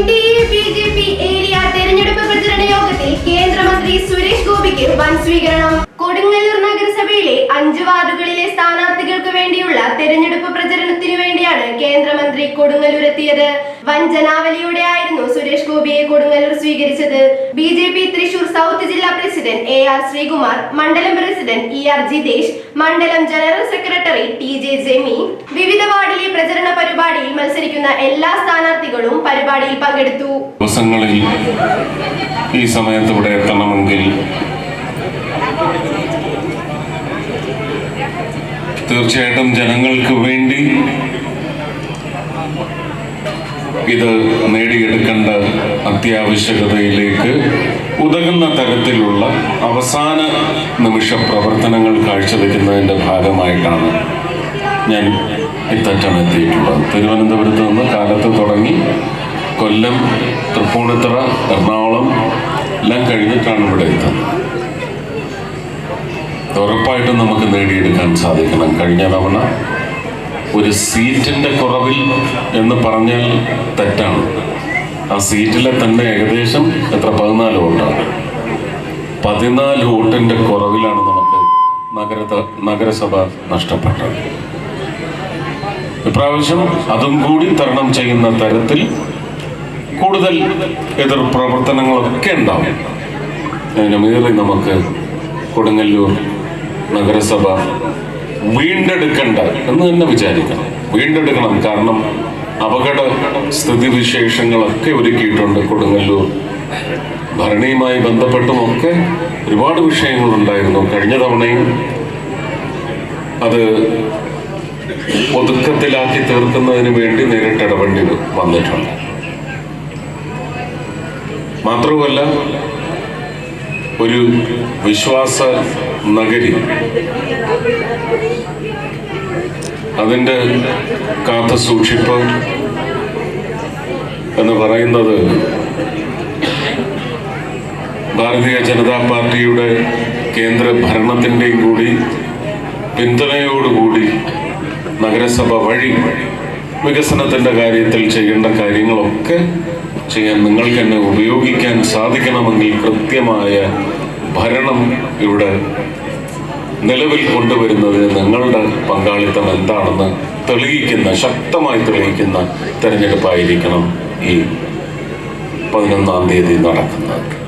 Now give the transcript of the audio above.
N D B area തെരഞ്ഞെടുപ്പ് പ്രചരണ കേന്ദ്രമന്ത്രി സുരേഷ് ഗോപിക്ക് വൻ സ്വീകരണം. കൊടുങ്ങല്ലൂർ നഗരസഭയിലെ അഞ്ച് വാർഡുകളിലെ സ്ഥാനാർത്ഥികൾക്ക് വേണ്ടിയുള്ള തെരഞ്ഞെടുപ്പ് പ്രചരണത്തിനു വേണ്ടിയാണ് കേന്ദ്രമന്ത്രി കൊടുങ്ങല്ലൂർ എത്തിയത്. വൻ ജനാവലിയോടെ ആയിരുന്നു സുരേഷ് ഗോപിയെ കൊടുങ്ങല്ലൂർ സ്വീകരിച്ചത്. ബി തൃശൂർ സൗത്ത് ജില്ലാ പ്രസിഡന്റ് എ ആർ ശ്രീകുമാർ മണ്ഡലം പ്രസിഡന്റ് ഇ ആർ ജിതേഷ് മണ്ഡലം general secretary T J Jemi വിവിധ വാർഡിലെ പ്രചരണ പരിപാടിയിൽ മത്സരിക്കുന്ന എല്ലാ സ്ഥാനാർത്ഥികളും പരിപാടിയിൽ പങ്കെടുത്തു. ദിവസങ്ങളിൽ ഈ സമയത്ത് ഇവിടെ എത്തണമെങ്കിൽ തീർച്ചയായിട്ടും ജനങ്ങൾക്ക് വേണ്ടി ഇത് നേടിയെടുക്കേണ്ട അത്യാവശ്യകതയിലേക്ക് ഉതകുന്ന തരത്തിലുള്ള അവസാന നിമിഷ പ്രവർത്തനങ്ങൾ കാഴ്ചവെക്കുന്നതിന്റെ ഭാഗമായിട്ടാണ് ഞാൻ ഇത്തറ്റം എത്തിയിട്ടുള്ളത് തിരുവനന്തപുരത്ത് നിന്ന് കാലത്ത് തുടങ്ങി കൊല്ലം തൃപ്പൂണിത്തറ എറണാകുളം എല്ലാം കഴിഞ്ഞിട്ടാണ് ഇവിടെ എത്തുന്നത്. ഉറപ്പായിട്ടും നമുക്ക് നേടിയെടുക്കാൻ സാധിക്കണം. കഴിഞ്ഞ തവണ ഒരു സീറ്റിന്റെ കുറവിൽ എന്ന് പറഞ്ഞാൽ തെറ്റാണ്. ആ സീറ്റിലെ തന്നെ ഏകദേശം എത്ര? പതിനാല് വോട്ടാണ്. പതിനാല് വോട്ടിന്റെ കുറവിലാണ് നമുക്ക് നഗര നഗരസഭ നഷ്ടപ്പെട്ടത്. ഇപ്രാവശ്യം അതും കൂടി തരണം ചെയ്യുന്ന തരത്തിൽ കൂടുതൽ എതിർ പ്രവർത്തനങ്ങളൊക്കെ ഉണ്ടാവും. അതിന് മീറി നമുക്ക് കൊടുങ്ങല്ലൂർ നഗരസഭ വീണ്ടെടുക്കണ്ട എന്ന് തന്നെ വിചാരിക്കണം വീണ്ടെടുക്കണം. കാരണം അപകട സ്ഥിതിവിശേഷങ്ങളൊക്കെ ഒരുക്കിയിട്ടുണ്ട് കൊടുങ്ങല്ലൂർ. ഭരണിയുമായി ബന്ധപ്പെട്ടുമൊക്കെ ഒരുപാട് വിഷയങ്ങളുണ്ടായിരുന്നു. കഴിഞ്ഞ തവണയും അത് ഒതുക്കത്തിലാക്കി തീർക്കുന്നതിന് വേണ്ടി നേരിട്ട് ഇടപെടേണ്ടി വന്നിട്ടുണ്ട്. മാത്രവുമല്ല ഒരു വിശ്വാസ നഗരി അതിന്റെ കാത്തു സൂക്ഷിപ്പ് എന്ന് പറയുന്നത് ഭാരതീയ ജനതാ പാർട്ടിയുടെ കേന്ദ്ര ഭരണത്തിന്റെയും കൂടി പിന്തുണയോടുകൂടി നഗരസഭ വഴി വികസനത്തിന്റെ കാര്യത്തിൽ ചെയ്യേണ്ട കാര്യങ്ങളൊക്കെ ചെയ്യാൻ നിങ്ങൾക്ക് തന്നെ ഉപയോഗിക്കാൻ സാധിക്കണമെങ്കിൽ കൃത്യമായ ഭരണം ഇവിടെ നിലവിൽ കൊണ്ടുവരുന്നതിന് നിങ്ങളുടെ പങ്കാളിത്തം എന്താണെന്ന് തെളിയിക്കുന്ന ശക്തമായി തെളിയിക്കുന്ന തെരഞ്ഞെടുപ്പായിരിക്കണം ഈ പതിനൊന്നാം തീയതി നടക്കുന്നത്.